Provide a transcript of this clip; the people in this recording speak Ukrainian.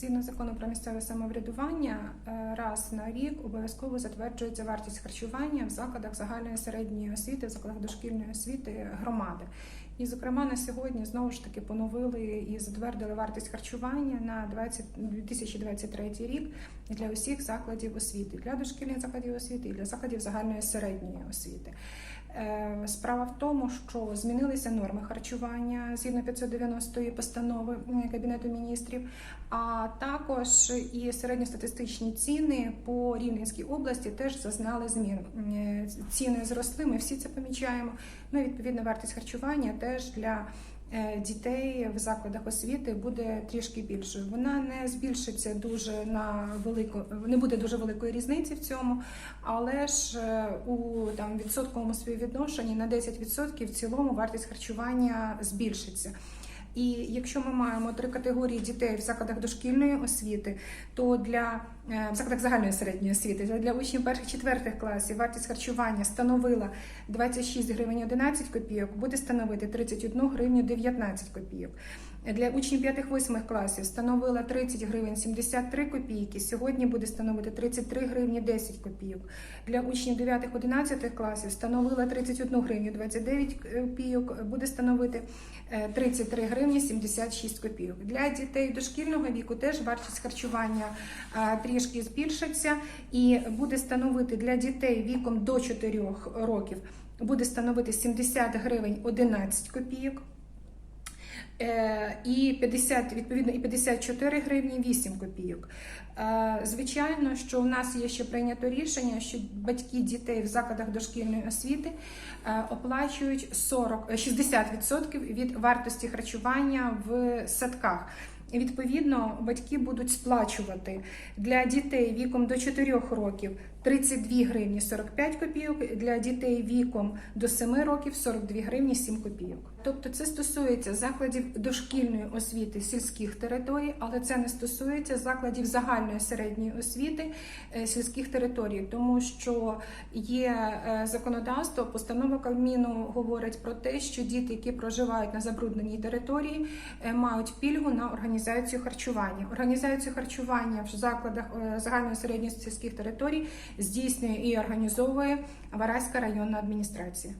Згідно закону про місцеве самоврядування, е, раз на рік обов'язково затверджується вартість харчування в закладах загальної середньої освіти, в закладах дошкільної освіти громади. І, зокрема, на сьогодні знову ж таки поновили і затвердили вартість харчування на 20, 2023 рік для усіх закладів освіти, для дошкільних закладів освіти і для закладів загальної середньої освіти. Е, Справа в тому, що змінилися норми харчування згідно 590-ї постанови Кабінету міністрів, а також і середньостатистичні ціни по Рівненській області теж зазнали змін. Ціни зросли, ми всі це помічаємо. Ну і відповідно вартість харчування теж для е, дітей в закладах освіти буде трішки більшою. Вона не збільшиться дуже на велику, не буде дуже великої різниці в цьому, але ж е, у там відсотковому співвідношенні на 10% в цілому вартість харчування збільшиться. І якщо ми маємо три категорії дітей в закладах дошкільної освіти, то для е, в закладах загальної середньої освіти то для учнів перших четвертих класів вартість харчування становила 26 гривень 11 копійок, буде становити 31 гривню 19 копійок. Для учнів 5-8 класів становила 30 гривень 73 копійки, сьогодні буде становити 33 гривні 10 копійок. Для учнів 9-11 класів становила 31 гривню 29 копійок, буде становити е, 33 гривні 76 копійок. Для дітей дошкільного віку теж вартість харчування е, трішки збільшиться і буде становити для дітей віком до 4 років буде становити 70 гривень 11 копійок. Е, І 50, відповідно, і 54 гривні 8 копійок. Е, Звичайно, що у нас є ще прийнято рішення, що батьки дітей в закладах дошкільної освіти е, оплачують 40, е, 60% від вартості харчування в садках. І відповідно батьки будуть сплачувати для дітей віком до 4 років 32 гривні 45 копійок, для дітей віком до 7 років 42 гривні 7 копійок. Тобто це стосується закладів дошкільної освіти сільських територій, але це не стосується закладів загальної середньої освіти е, сільських територій, тому що є е, законодавство, постанова Кабміну говорить про те, що діти, які проживають на забрудненій території, е, мають пільгу на організацію харчування. Організацію харчування в закладах загальної середньої сільських територій здійснює і організовує Вараська районна адміністрація.